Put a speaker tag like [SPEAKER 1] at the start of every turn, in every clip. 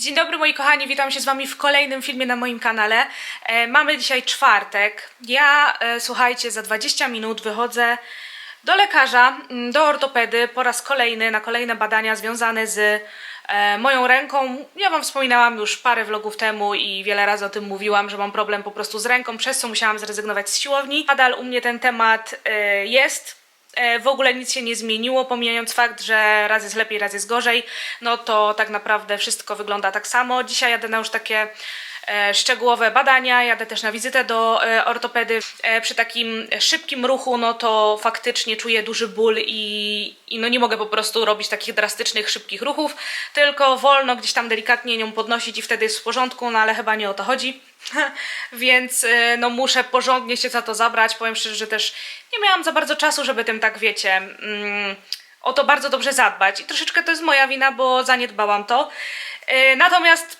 [SPEAKER 1] Dzień dobry moi kochani, witam się z wami w kolejnym filmie na moim kanale. E, mamy dzisiaj czwartek. Ja, e, słuchajcie, za 20 minut wychodzę do lekarza, mm, do ortopedy po raz kolejny na kolejne badania związane z e, moją ręką. Ja wam wspominałam już parę vlogów temu i wiele razy o tym mówiłam, że mam problem po prostu z ręką, przez co musiałam zrezygnować z siłowni. Nadal u mnie ten temat e, jest. E, W ogóle nic się nie zmieniło, pomijając fakt, że raz jest lepiej, raz jest gorzej, no to tak naprawdę wszystko wygląda tak samo. Dzisiaj jadę na już takie szczegółowe badania, jadę też na wizytę do e, ortopedy. E, przy takim szybkim ruchu, no to faktycznie czuję duży ból i, i no nie mogę po prostu robić takich drastycznych, szybkich ruchów, tylko wolno gdzieś tam delikatnie nią podnosić i wtedy jest w porządku, no ale chyba nie o to chodzi. Więc no muszę porządnie się za to zabrać. Powiem szczerze, że też nie miałam za bardzo czasu, żeby tym tak wiecie. Mm, o to bardzo dobrze zadbać. I troszeczkę to jest moja wina, bo zaniedbałam to. Natomiast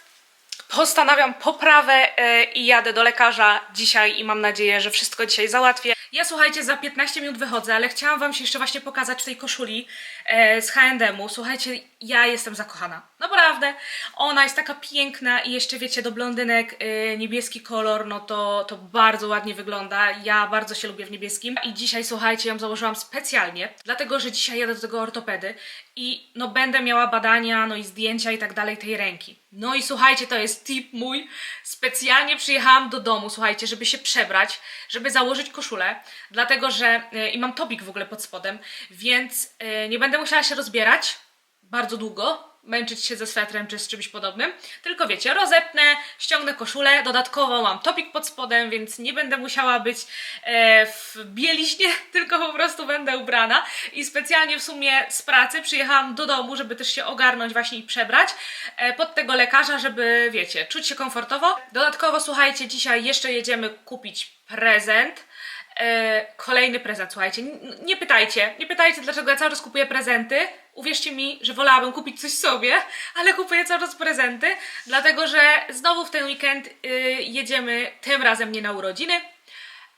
[SPEAKER 1] postanawiam poprawę y, i jadę do lekarza dzisiaj i mam nadzieję, że wszystko dzisiaj załatwię. Ja słuchajcie, za 15 minut wychodzę, ale chciałam wam się jeszcze właśnie pokazać w tej koszuli e, z H&M-u. Słuchajcie, ja jestem zakochana. Naprawdę. Ona jest taka piękna i jeszcze wiecie, do blondynek e, niebieski kolor, no to, to bardzo ładnie wygląda. Ja bardzo się lubię w niebieskim. I dzisiaj, słuchajcie, ją założyłam specjalnie, dlatego, że dzisiaj jadę do tego ortopedy i no będę miała badania, no i zdjęcia i tak dalej tej ręki. No i słuchajcie, to jest tip mój. Specjalnie przyjechałam do domu, słuchajcie, żeby się przebrać, żeby założyć koszulę, dlatego że e, i mam tobik w ogóle pod spodem, więc e, nie będę musiała się rozbierać bardzo długo, męczyć się ze swetrem czy z czymś podobnym, tylko wiecie, rozepnę, ściągnę koszulę, dodatkowo mam topik pod spodem, więc nie będę musiała być e, w bieliźnie, tylko po prostu będę ubrana i specjalnie w sumie z pracy przyjechałam do domu, żeby też się ogarnąć właśnie i przebrać e, pod tego lekarza, żeby wiecie, czuć się komfortowo. Dodatkowo słuchajcie, dzisiaj jeszcze jedziemy kupić prezent. E, kolejny prezent, słuchajcie. Nie pytajcie, nie pytajcie, dlaczego ja cały czas kupuję prezenty. Uwierzcie mi, że wolałabym kupić coś sobie, ale kupuję cały czas prezenty, dlatego że znowu w ten weekend y, jedziemy tym razem nie na urodziny,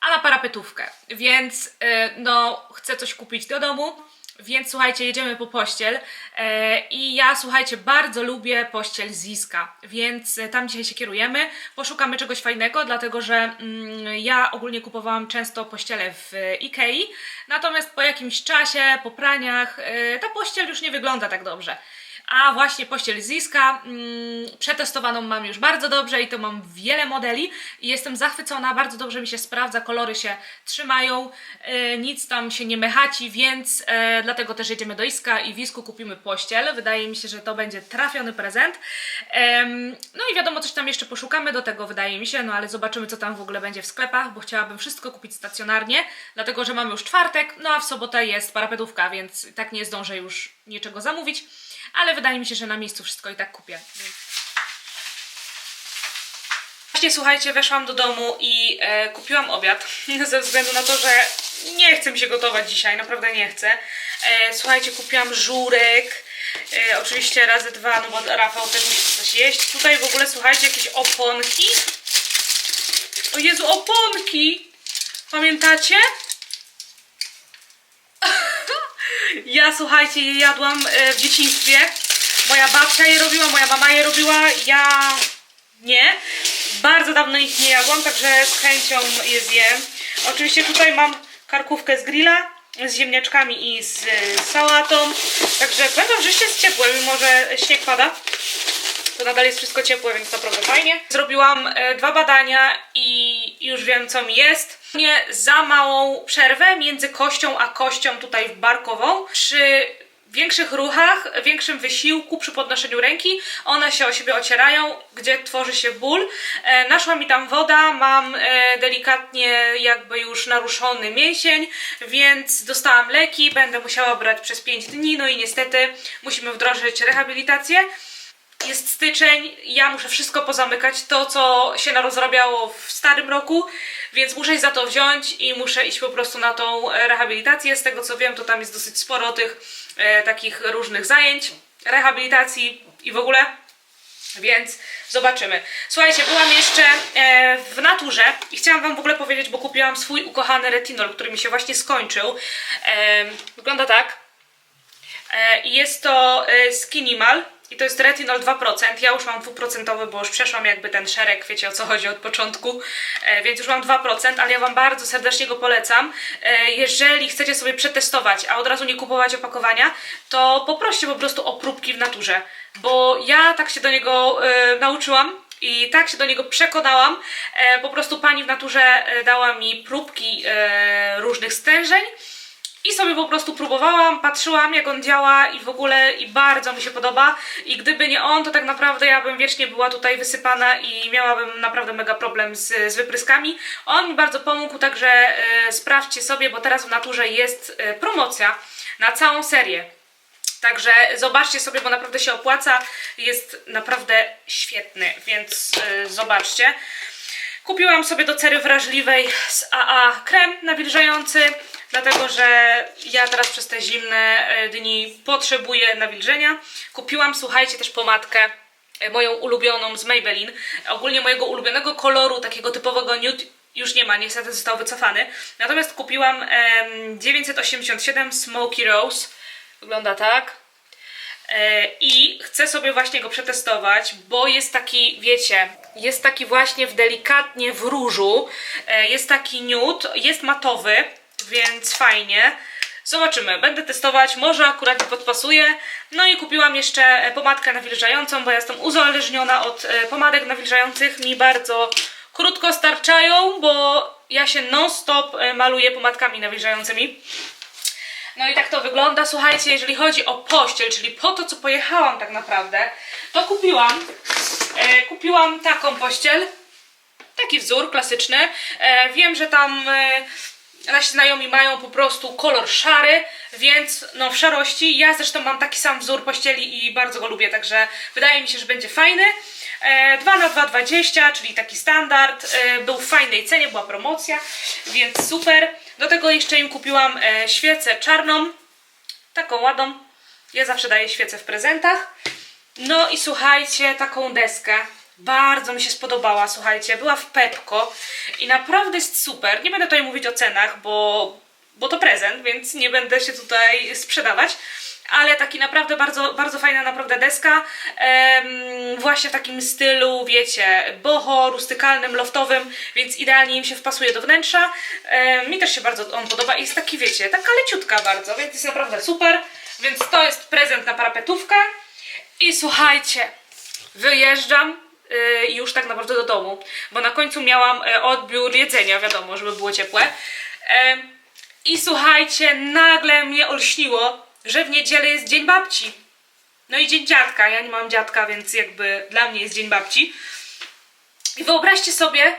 [SPEAKER 1] a na parapetówkę. Więc y, no, chcę coś kupić do domu. Więc słuchajcie, jedziemy po pościel. E, i ja słuchajcie, bardzo lubię pościel Ziska, więc e, tam dzisiaj się kierujemy, poszukamy czegoś fajnego, dlatego że mm, ja ogólnie kupowałam często pościele w e, Ikei, natomiast po jakimś czasie, po praniach, ta pościel już nie wygląda tak dobrze. A właśnie pościel Ziska mm, przetestowaną mam już bardzo dobrze i to mam wiele modeli i jestem zachwycona, bardzo dobrze mi się sprawdza, kolory się trzymają, e, nic tam się nie mechaci, więc e, dlatego też jedziemy do Iska i w Isku kupimy pościel. Wydaje mi się, że to będzie trafiony prezent. No i wiadomo, coś tam jeszcze poszukamy do tego, wydaje mi się, no ale zobaczymy, co tam w ogóle będzie w sklepach, bo chciałabym wszystko kupić stacjonarnie, dlatego że mamy już czwartek, no a w sobotę jest parapetówka, więc tak nie zdążę już niczego zamówić ale wydaje mi się, że na miejscu wszystko i tak kupię. Właśnie słuchajcie, weszłam do domu i e, kupiłam obiad ze względu na to, że nie chcę mi się gotować dzisiaj, naprawdę nie chcę. E, słuchajcie, kupiłam żurek, e, oczywiście razy dwa, no bo Rafał też musi coś jeść. Tutaj w ogóle słuchajcie, jakieś oponki. O Jezu, oponki! Pamiętacie? Ja słuchajcie, je jadłam e, w dzieciństwie. Moja babcia je robiła, moja mama je robiła, ja nie. Bardzo dawno ich nie jadłam, także z chęcią je zjem. Oczywiście tutaj mam karkówkę z grilla z ziemniaczkami i z e, sałatą. Także powiem że jeszcze jest ciepłe, mimo że śnieg pada. To nadal jest wszystko ciepłe, więc naprawdę fajnie. Zrobiłam e, dwa badania i już wiem co mi jest. Nie za małą przerwę między kością a kością tutaj w barkową. Przy większych ruchach, większym wysiłku przy podnoszeniu ręki, one się o siebie ocierają, gdzie tworzy się ból. E, naszła mi tam woda, mam e, delikatnie jakby już naruszony mięsień, więc dostałam leki, będę musiała brać przez 5 dni, no i niestety musimy wdrożyć rehabilitację jest styczeń, ja muszę wszystko pozamykać, to co się narozrabiało w starym roku, więc muszę się za to wziąć i muszę iść po prostu na tą e, rehabilitację. Z tego co wiem, to tam jest dosyć sporo tych e, takich różnych zajęć, rehabilitacji i w ogóle. Więc zobaczymy. Słuchajcie, byłam jeszcze e, w naturze i chciałam Wam w ogóle powiedzieć, bo kupiłam swój ukochany retinol, który mi się właśnie skończył. E, wygląda tak. E, i jest to e, Skinimal i to jest retinol 2%. Ja już mam 2%, bo już przeszłam jakby ten szereg, wiecie o co chodzi od początku, e, więc już mam 2%, ale ja Wam bardzo serdecznie go polecam. E, jeżeli chcecie sobie przetestować, a od razu nie kupować opakowania, to poproście po prostu o próbki w naturze, bo ja tak się do niego e, nauczyłam. I tak się do niego przekonałam. E, po prostu pani w naturze e, dała mi próbki e, różnych stężeń. I sobie po prostu próbowałam, patrzyłam jak on działa i w ogóle i bardzo mi się podoba. I gdyby nie on, to tak naprawdę ja bym wiecznie była tutaj wysypana i miałabym naprawdę mega problem z, z wypryskami. On mi bardzo pomógł, także e, sprawdźcie sobie, bo teraz w naturze jest e, promocja na całą serię. Także zobaczcie sobie, bo naprawdę się opłaca. Jest naprawdę świetny, więc y, zobaczcie. Kupiłam sobie do cery wrażliwej z AA krem nawilżający, dlatego że ja teraz przez te zimne e, dni potrzebuję nawilżenia. Kupiłam, słuchajcie, też pomadkę e, moją ulubioną z Maybelline. Ogólnie mojego ulubionego koloru, takiego typowego nude już nie ma, niestety został wycofany. Natomiast kupiłam em, 987 Smoky Rose. Wygląda tak. E, I chcę sobie właśnie go przetestować, bo jest taki, wiecie, jest taki właśnie w delikatnie w różu, jest taki nude, jest matowy, więc fajnie. Zobaczymy, będę testować, może akurat mi podpasuje. No i kupiłam jeszcze e, pomadkę nawilżającą, bo ja jestem uzależniona od e, pomadek nawilżających. Mi bardzo krótko starczają, bo ja się non-stop e, maluję pomadkami nawilżającymi. No i tak to wygląda. Słuchajcie, jeżeli chodzi o pościel, czyli po to, co pojechałam tak naprawdę, to kupiłam, e, kupiłam taką pościel. Taki wzór klasyczny. E, wiem, że tam e, nasi znajomi mają po prostu kolor szary, więc no w szarości. Ja zresztą mam taki sam wzór pościeli i bardzo go lubię, także wydaje mi się, że będzie fajny. E, 2 na 2,20, czyli taki standard. E, był w fajnej cenie, była promocja, więc super. Do tego jeszcze im kupiłam e, świecę czarną, taką ładną. Ja zawsze daję świecę w prezentach. No i słuchajcie, taką deskę. Bardzo mi się spodobała, słuchajcie. Była w Pepko i naprawdę jest super. Nie będę tutaj mówić o cenach, bo, bo to prezent, więc nie będę się tutaj sprzedawać. Ale taki naprawdę bardzo, bardzo fajna naprawdę deska. Em, właśnie w takim stylu, wiecie, boho, rustykalnym, loftowym, więc idealnie im się wpasuje do wnętrza. Em, mi też się bardzo on podoba i jest taki, wiecie, taka leciutka bardzo, więc jest naprawdę super. Więc to jest prezent na parapetówkę. I słuchajcie, wyjeżdżam już tak naprawdę do domu, bo na końcu miałam y, odbiór jedzenia, wiadomo, żeby było ciepłe. Em, I słuchajcie, nagle mnie olśniło, że w niedzielę jest Dzień Babci. No i Dzień Dziadka. Ja nie mam dziadka, więc jakby dla mnie jest Dzień Babci. I wyobraźcie sobie,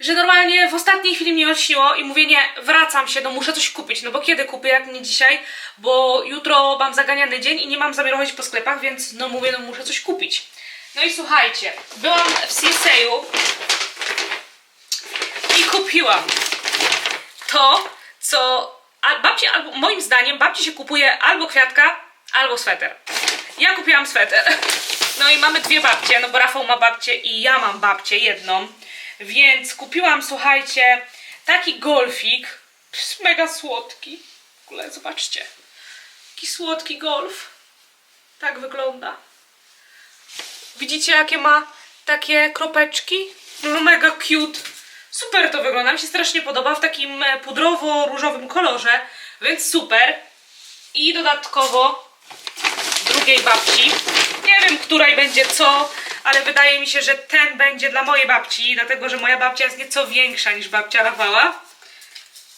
[SPEAKER 1] że normalnie w ostatniej chwili mnie olśniło i mówię, nie, wracam się, no muszę coś kupić, no bo kiedy kupię, jak nie dzisiaj, bo jutro mam zaganiany dzień i nie mam zamiaru chodzić po sklepach, więc no mówię, no muszę coś kupić. No i słuchajcie, byłam w CSA-u i kupiłam to, co babci, albo, moim zdaniem babci się kupuje albo kwiatka, albo sweter. Ja kupiłam sweter. No i mamy dwie babcie, no bo Rafał ma babcię i ja mam babcię, jedną. Więc kupiłam, słuchajcie, taki golfik. Mega słodki. W ogóle zobaczcie. Taki słodki golf. Tak wygląda. Widzicie, jakie ma takie kropeczki? No mega cute. Super to wygląda, mi się strasznie podoba w takim e, pudrowo-różowym kolorze, więc super. I dodatkowo drugiej babci. Nie wiem, której będzie co, ale wydaje mi się, że ten będzie dla mojej babci, dlatego że moja babcia jest nieco większa niż babcia Rafała.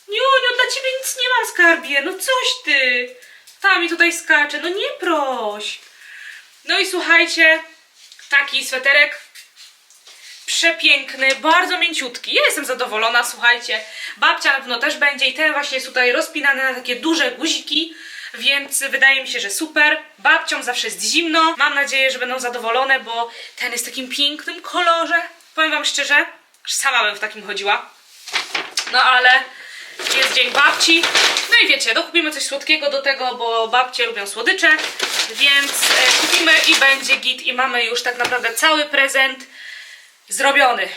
[SPEAKER 1] Niuniu, dla ciebie nic nie mam, skarbie. No coś ty. Ta mi tutaj skacze. No nie proś. No i słuchajcie, taki sweterek przepiękny, bardzo mięciutki. Ja jestem zadowolona, słuchajcie. Babcia na pewno też będzie i ten właśnie jest tutaj rozpinany na takie duże guziki, więc wydaje mi się, że super. Babciom zawsze jest zimno. Mam nadzieję, że będą zadowolone, bo ten jest w takim pięknym kolorze. Powiem wam szczerze, że sama bym w takim chodziła. No ale jest dzień babci. No i wiecie, dokupimy coś słodkiego do tego, bo babcie lubią słodycze, więc e, kupimy i będzie git i mamy już tak naprawdę cały prezent zrobiony.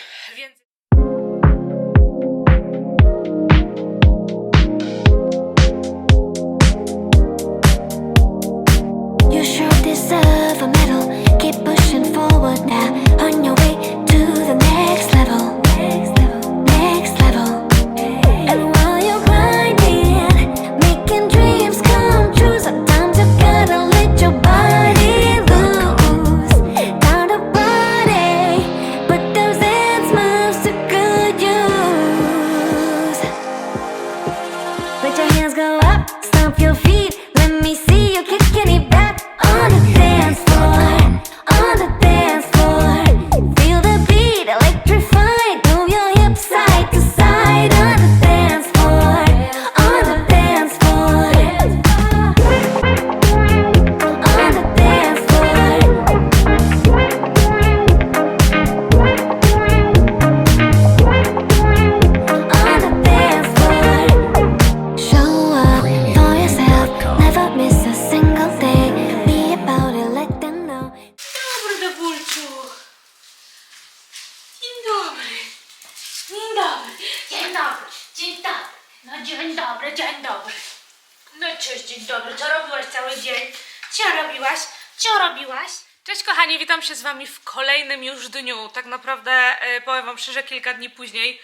[SPEAKER 1] Kochani, witam się z wami w kolejnym już dniu. Tak naprawdę e, powiem wam szczerze, kilka dni później.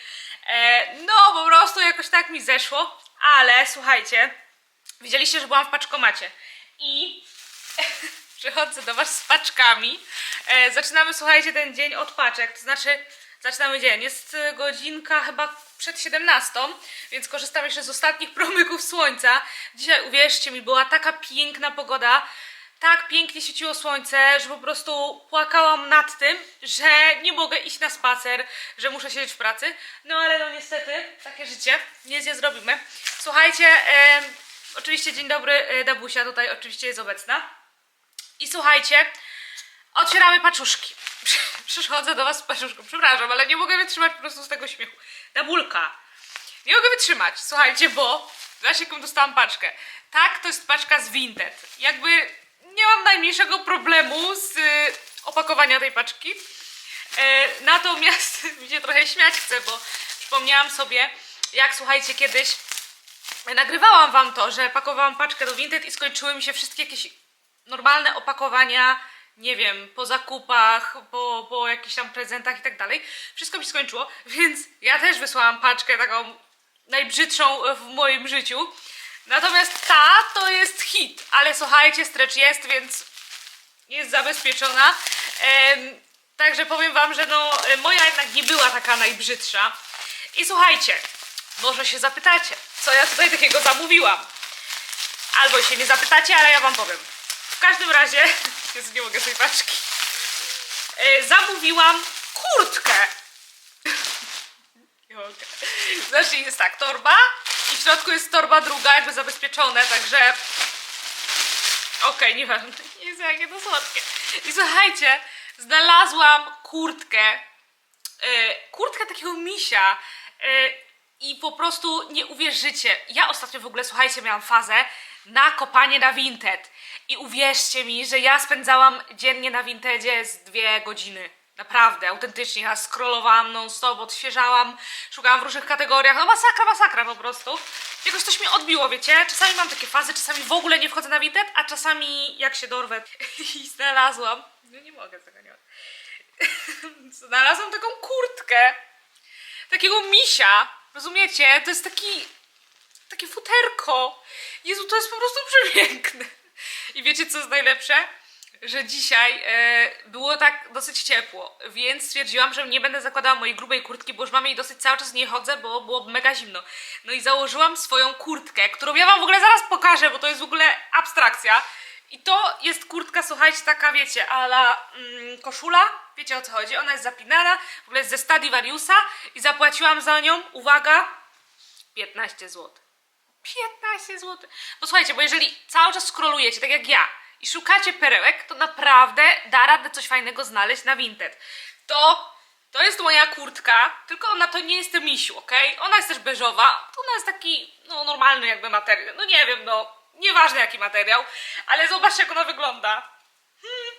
[SPEAKER 1] E, no, po prostu jakoś tak mi zeszło, ale słuchajcie, widzieliście, że byłam w paczkomacie i przychodzę do was z paczkami. E, zaczynamy, słuchajcie, ten dzień od paczek, to znaczy zaczynamy dzień. Jest e, godzinka chyba przed 17, więc korzystam jeszcze z ostatnich promyków słońca. Dzisiaj, uwierzcie mi, była taka piękna pogoda, tak pięknie świeciło słońce, że po prostu płakałam nad tym, że nie mogę iść na spacer, że muszę siedzieć w pracy. No ale no niestety, takie życie, nic nie zrobimy. Słuchajcie, e, oczywiście dzień dobry, e, Dabusia tutaj oczywiście jest obecna. I słuchajcie, otwieramy paczuszki. Przychodzę do was z paczuszką, przepraszam, ale nie mogę wytrzymać po prostu z tego śmiechu. Dabulka. Nie mogę wytrzymać, słuchajcie, bo zobaczcie jaką dostałam paczkę. Tak, to jest paczka z Vinted. Jakby nie mam najmniejszego problemu z y, opakowania tej paczki. E, natomiast mi się trochę śmiać chce, bo przypomniałam sobie, jak słuchajcie, kiedyś nagrywałam wam to, że pakowałam paczkę do Vinted i skończyły mi się wszystkie jakieś normalne opakowania, nie wiem, po zakupach, po, po jakichś tam prezentach i tak dalej. Wszystko mi się skończyło, więc ja też wysłałam paczkę taką najbrzydszą w moim życiu. Natomiast ta to jest hit, ale słuchajcie, stretch jest, więc jest zabezpieczona. Em, także powiem wam, że no, e, moja jednak nie była taka najbrzydsza. I słuchajcie, może się zapytacie, co ja tutaj takiego zamówiłam. Albo się nie zapytacie, ale ja wam powiem. W każdym razie, nie mogę tej paczki. E, zamówiłam kurtkę. Nie mogę. Znaczy jest tak, torba i w środku jest torba druga, jakby zabezpieczone, także Okej, nieważne. Jezu, jakie to słodkie. I słuchajcie, znalazłam kurtkę. Yy, kurtkę takiego misia. Yy, I po prostu nie uwierzycie. Ja ostatnio w ogóle, słuchajcie, miałam fazę na kopanie na Vinted. I uwierzcie mi, że ja spędzałam dziennie na Vintedzie z dwie godziny. Naprawdę, autentycznie. Ja scrollowałam non-stop, odświeżałam, szukałam w różnych kategoriach. No masakra, masakra po prostu. Jakoś coś mi odbiło, wiecie? Czasami mam takie fazy, czasami w ogóle nie wchodzę na Vinted, a czasami jak się dorwę i znalazłam. No nie mogę tego nie Znalazłam taką kurtkę. Takiego misia. Rozumiecie? To jest taki... Takie futerko. Jezu, to jest po prostu przepiękne. I wiecie, co jest najlepsze? Że dzisiaj e, było tak dosyć ciepło, więc stwierdziłam, że nie będę zakładała mojej grubej kurtki, bo już mam jej dosyć cały czas nie chodzę, bo było mega zimno. No i założyłam swoją kurtkę, którą ja wam w ogóle zaraz pokażę, bo to jest w ogóle abstrakcja. I to jest kurtka, słuchajcie, taka wiecie, ala mm, koszula, wiecie o co chodzi, ona jest zapinana, w ogóle jest ze Stradivariusa i zapłaciłam za nią, uwaga, 15 zł. 15 zł. Bo słuchajcie, bo jeżeli cały czas scrollujecie, tak jak ja, i szukacie perełek, to naprawdę da radę coś fajnego znaleźć na Vinted. To, to jest moja kurtka, tylko ona to nie jest misiu, ok? Ona jest też beżowa, to ona jest taki, no normalny jakby materiał. No nie wiem, no, nieważne jaki materiał, ale zobaczcie jak ona wygląda. Hmm.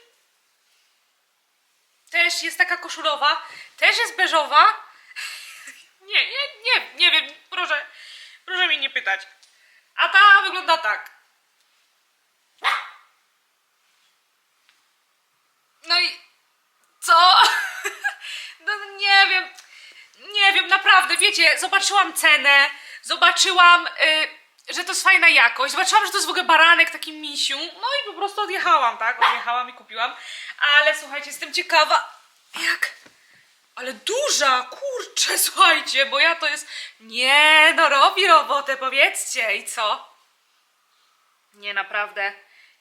[SPEAKER 1] Też jest taka koszulowa, też jest beżowa. Nie, nie, nie, nie wiem, proszę, proszę mnie nie pytać. A ta wygląda tak. No i co? No nie wiem, nie wiem, naprawdę, wiecie, zobaczyłam cenę, zobaczyłam, y, że to jest fajna jakość, zobaczyłam, że to jest w ogóle baranek, taki misiu, no i po prostu odjechałam, tak, odjechałam i kupiłam, ale słuchajcie, jestem ciekawa, jak, ale duża, kurczę, słuchajcie, bo ja to jest, nie, no robi robotę, powiedzcie, i co? Nie, naprawdę.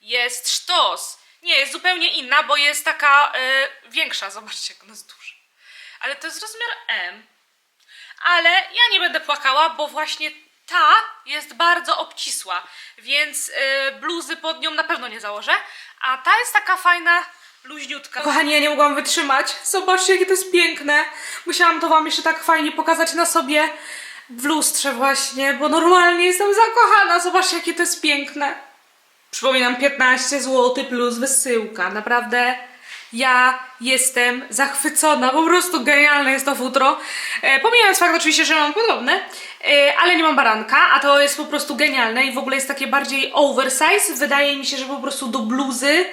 [SPEAKER 1] Jest sztos. Nie, jest zupełnie inna, bo jest taka y, większa. Zobaczcie, jak ona jest duża. Ale to jest rozmiar M. Ale ja nie będę płakała, bo właśnie ta jest bardzo obcisła, więc y, bluzy pod nią na pewno nie założę. A ta jest taka fajna, luźniutka. Kochani, ja nie mogłam wytrzymać. Zobaczcie, jakie to jest piękne. Musiałam to wam jeszcze tak fajnie pokazać na sobie w lustrze właśnie, bo normalnie jestem zakochana. Zobaczcie, jakie to jest piękne. Przypominam, 15 zł plus wysyłka. Naprawdę Ja jestem zachwycona, po prostu genialne jest to futro. E, pomijając fakt oczywiście, że mam podobne, e, ale nie mam baranka, a to jest po prostu genialne i w ogóle jest takie bardziej oversize. Wydaje mi się, że po prostu do bluzy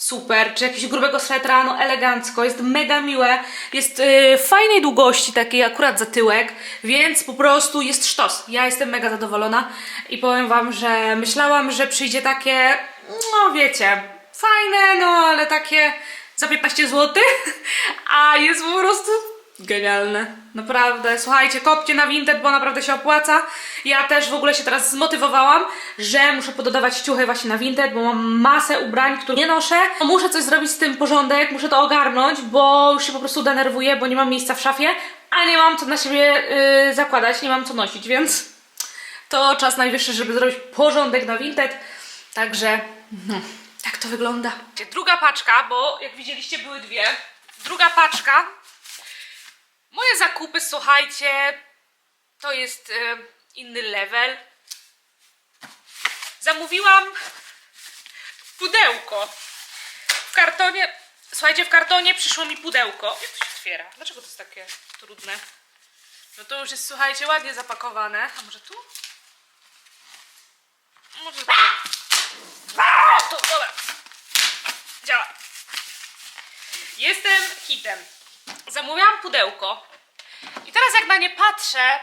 [SPEAKER 1] super, czy jakiegoś grubego swetra, no elegancko, jest mega miłe, jest y, fajnej długości, takiej akurat za tyłek, więc po prostu jest sztos. Ja jestem mega zadowolona i powiem Wam, że myślałam, że przyjdzie takie, no wiecie, fajne, no ale takie za 15 zł, a jest po prostu Genialne, naprawdę. Słuchajcie, kopcie na Vinted, bo naprawdę się opłaca. Ja też w ogóle się teraz zmotywowałam, że muszę pododawać ciuchy właśnie na Vinted, bo mam masę ubrań, które nie noszę. Muszę coś zrobić z tym porządek, muszę to ogarnąć, bo już się po prostu denerwuję, bo nie mam miejsca w szafie, a nie mam co na siebie yy, zakładać, nie mam co nosić, więc to czas najwyższy, żeby zrobić porządek na Vinted. Także no, to wygląda. Druga paczka, bo jak widzieliście były dwie. Druga paczka Moje zakupy, słuchajcie, to jest e, inny level. Zamówiłam pudełko. W kartonie, słuchajcie, w kartonie przyszło mi pudełko. Jak to się otwiera? Dlaczego to jest takie trudne? No to już jest, słuchajcie, ładnie zapakowane. A może tu? Może tu. O, tu, dobra. Jestem hitem. Zamówiłam pudełko. I teraz jak na nie patrzę,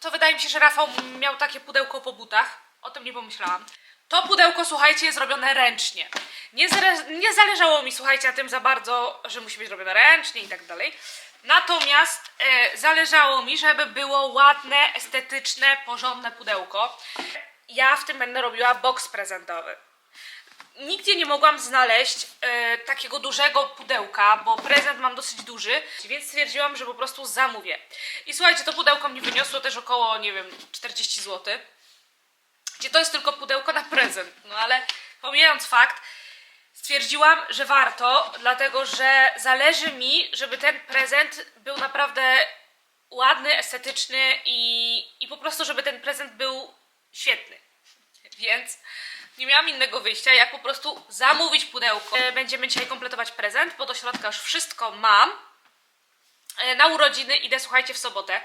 [SPEAKER 1] to wydaje mi się, że Rafał miał takie pudełko po butach. O tym nie pomyślałam. To pudełko, słuchajcie, jest robione ręcznie. Nie, nie zależało mi, słuchajcie, na tym za bardzo, że musi być robione ręcznie i tak dalej. Natomiast e, zależało mi, żeby było ładne, estetyczne, porządne pudełko. Ja w tym będę robiła box prezentowy nigdzie nie mogłam znaleźć e, takiego dużego pudełka, bo prezent mam dosyć duży, więc stwierdziłam, że po prostu zamówię. I słuchajcie, to pudełko mi wyniosło też około, nie wiem, 40 zł. Gdzie to jest tylko pudełko na prezent. No ale pomijając fakt, stwierdziłam, że warto, dlatego że zależy mi, żeby ten prezent był naprawdę ładny, estetyczny i, i po prostu, żeby ten prezent był świetny. Więc nie miałam innego wyjścia, jak po prostu zamówić pudełko. E, Będziemy dzisiaj kompletować prezent, bo do środka już wszystko mam. E, Na urodziny idę, słuchajcie, w sobotę.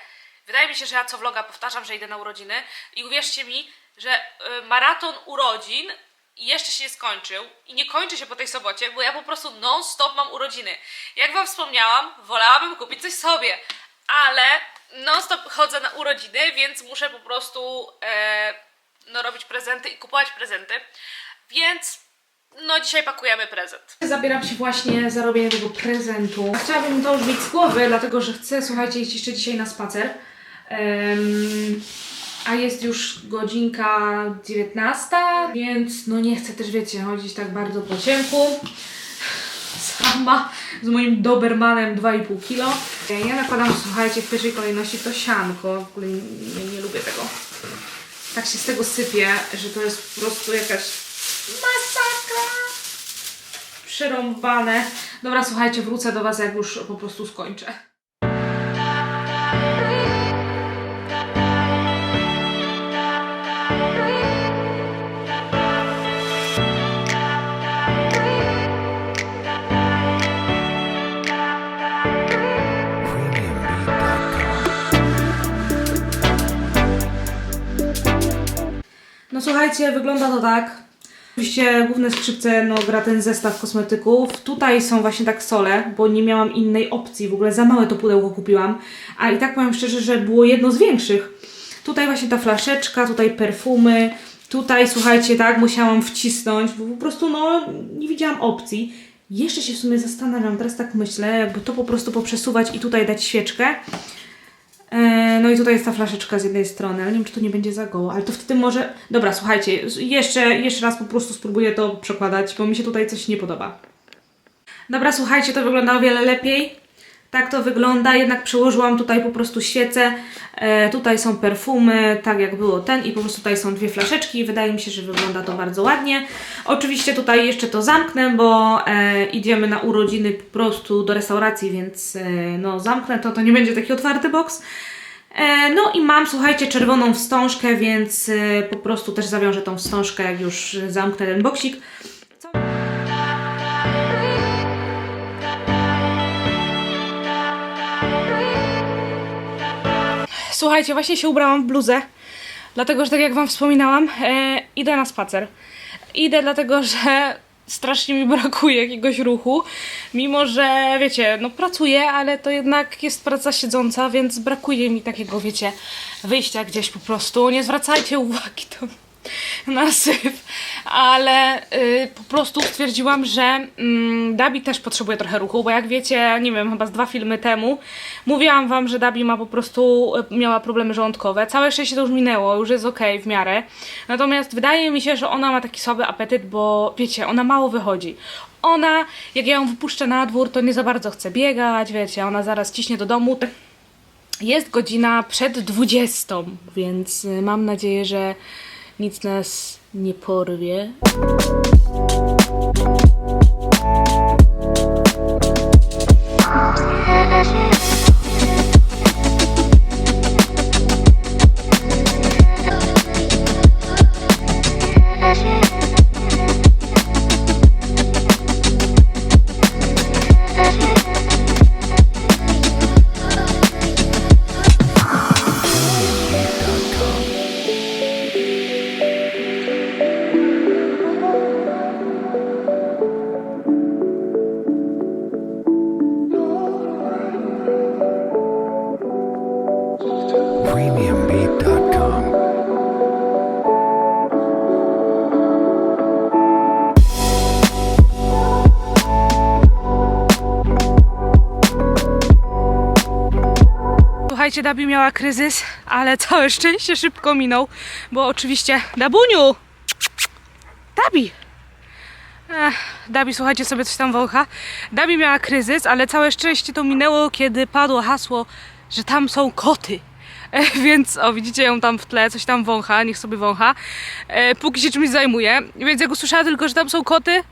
[SPEAKER 1] Wydaje mi się, że ja co vloga powtarzam, że idę na urodziny i uwierzcie mi, że e, maraton urodzin jeszcze się nie skończył i nie kończy się po tej sobocie, bo ja po prostu non-stop mam urodziny. Jak Wam wspomniałam, wolałabym kupić coś sobie, ale non-stop chodzę na urodziny, więc muszę po prostu no, robić prezenty i kupować prezenty, więc no dzisiaj pakujemy prezent. Zabieram się właśnie za robienie tego prezentu. Chciałabym to już mieć z głowy, dlatego że chcę, słuchajcie, iść jeszcze dzisiaj na spacer. Em, a jest już godzinka 19, więc no nie chcę też, wiecie, chodzić tak bardzo po ciemku. Sama z moim Dobermanem 2,5 kg. Ja nakładam, słuchajcie, w pierwszej kolejności to sianko. W ogóle nie, nie lubię tego. Tak się z tego sypie, że to jest po prostu jakaś masakra. Przerąbane. Dobra, słuchajcie, wrócę do Was, jak już po prostu skończę. No słuchajcie, wygląda to tak. Oczywiście główne skrzypce no, gra ten zestaw kosmetyków. Tutaj są właśnie tak sole, bo nie miałam innej opcji. W ogóle za małe to pudełko kupiłam. A i tak powiem szczerze, że było jedno z większych. Tutaj właśnie ta flaszeczka, tutaj perfumy. Tutaj słuchajcie, tak, musiałam wcisnąć, bo po prostu no nie widziałam opcji. Jeszcze się w sumie zastanawiam, teraz tak myślę, jakby to po prostu poprzesuwać i tutaj dać świeczkę. E, No i tutaj jest ta flaszeczka z jednej strony, ale nie wiem, czy to nie będzie za goło, ale to wtedy może... Dobra, słuchajcie, jeszcze, jeszcze raz po prostu spróbuję to przekładać, bo mi się tutaj coś nie podoba. Dobra, słuchajcie, to wygląda o wiele lepiej. Tak to wygląda, jednak przełożyłam tutaj po prostu świecę. E, tutaj są perfumy, tak jak było ten i po prostu tutaj są dwie flaszeczki. Wydaje mi się, że wygląda to bardzo ładnie. Oczywiście tutaj jeszcze to zamknę, bo e, idziemy na urodziny po prostu do restauracji, więc e, no zamknę to, to nie będzie taki otwarty box. E, No i mam, słuchajcie, czerwoną wstążkę, więc e, po prostu też zawiążę tą wstążkę, jak już zamknę ten boksik. Słuchajcie, właśnie się ubrałam w bluzę, dlatego że tak jak wam wspominałam, e, idę na spacer. Idę dlatego, że strasznie mi brakuje jakiegoś ruchu, mimo że wiecie, no pracuję, ale to jednak jest praca siedząca, więc brakuje mi takiego, wiecie, wyjścia gdzieś po prostu. Nie zwracajcie uwagi to nasyp, ale y, po prostu stwierdziłam, że mm, Dabi też potrzebuje trochę ruchu, bo jak wiecie, nie wiem, chyba z dwa filmy temu mówiłam wam, że Dabi ma po prostu y, miała problemy żołądkowe. Całe szczęście to już minęło, już jest okej w miarę. Natomiast wydaje mi się, że ona ma taki słaby apetyt, bo wiecie, ona mało wychodzi. Ona, jak ja ją wypuszczę na dwór, to nie za bardzo chce biegać, wiecie, ona zaraz ciśnie do domu. Jest godzina przed 20, więc y, mam nadzieję, że nic nas nie porwie. Słuchajcie, Dabi miała kryzys, ale całe szczęście szybko minął, bo oczywiście... Dabuniu! Dabi! Ech, Dabi, słuchajcie sobie, coś tam wącha. Dabi miała kryzys, ale całe szczęście to minęło, kiedy padło hasło, że tam są koty. E, więc, o, widzicie ją tam w tle, coś tam wącha, niech sobie wącha. E, póki się czymś zajmuje. Więc jak usłyszała tylko, że tam są koty,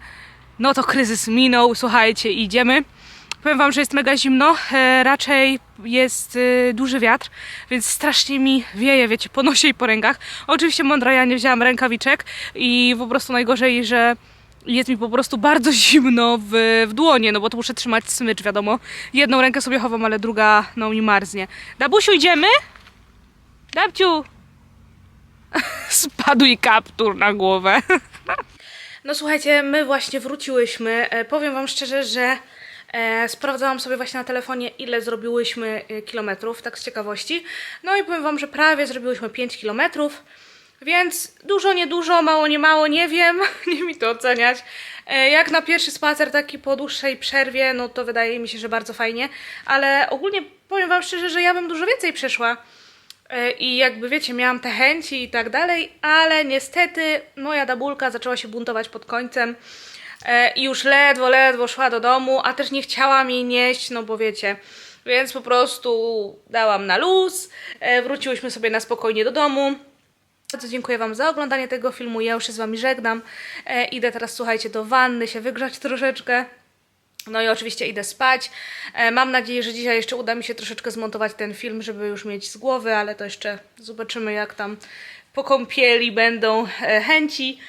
[SPEAKER 1] no to kryzys minął, słuchajcie, idziemy. Powiem wam, że jest mega zimno, e, raczej jest e, duży wiatr, więc strasznie mi wieje, wiecie, po nosie i po rękach. Oczywiście mądra ja nie wzięłam rękawiczek i po prostu najgorzej, że jest mi po prostu bardzo zimno w, w dłonie, no bo to muszę trzymać smycz, wiadomo. Jedną rękę sobie chowam, ale druga no mi marznie. Dabusiu, idziemy? Dabciu! Spadł i kaptur na głowę. No słuchajcie, my właśnie wróciłyśmy. E, powiem wam szczerze, że sprawdzałam sobie właśnie na telefonie, ile zrobiłyśmy e, kilometrów, tak z ciekawości. No i powiem wam, że prawie zrobiłyśmy 5 kilometrów. Więc dużo, niedużo, mało, nie mało, nie wiem, nie mi to oceniać. E, Jak na pierwszy spacer taki po dłuższej przerwie, no to wydaje mi się, że bardzo fajnie, ale ogólnie powiem Wam szczerze, że ja bym dużo więcej przeszła. E, I jakby wiecie, miałam te chęci i tak dalej, ale niestety moja dabulka zaczęła się buntować pod końcem e, i już ledwo, ledwo szła do domu, a też nie chciałam jej nieść, no bo wiecie. Więc po prostu dałam na luz, e, wróciłyśmy sobie na spokojnie do domu. Bardzo dziękuję Wam za oglądanie tego filmu. Ja już się z Wami żegnam. E, idę teraz, słuchajcie, do wanny, się wygrzać troszeczkę. No i oczywiście idę spać. E, mam nadzieję, że dzisiaj jeszcze uda mi się troszeczkę zmontować ten film, żeby już mieć z głowy, ale to jeszcze zobaczymy, jak tam po kąpieli będą e, chęci.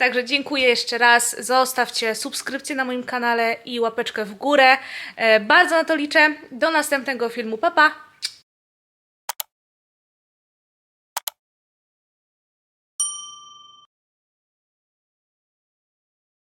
[SPEAKER 1] Także dziękuję jeszcze raz. Zostawcie subskrypcję na moim kanale i łapeczkę w górę. E, bardzo na to liczę. Do następnego filmu. Pa, pa!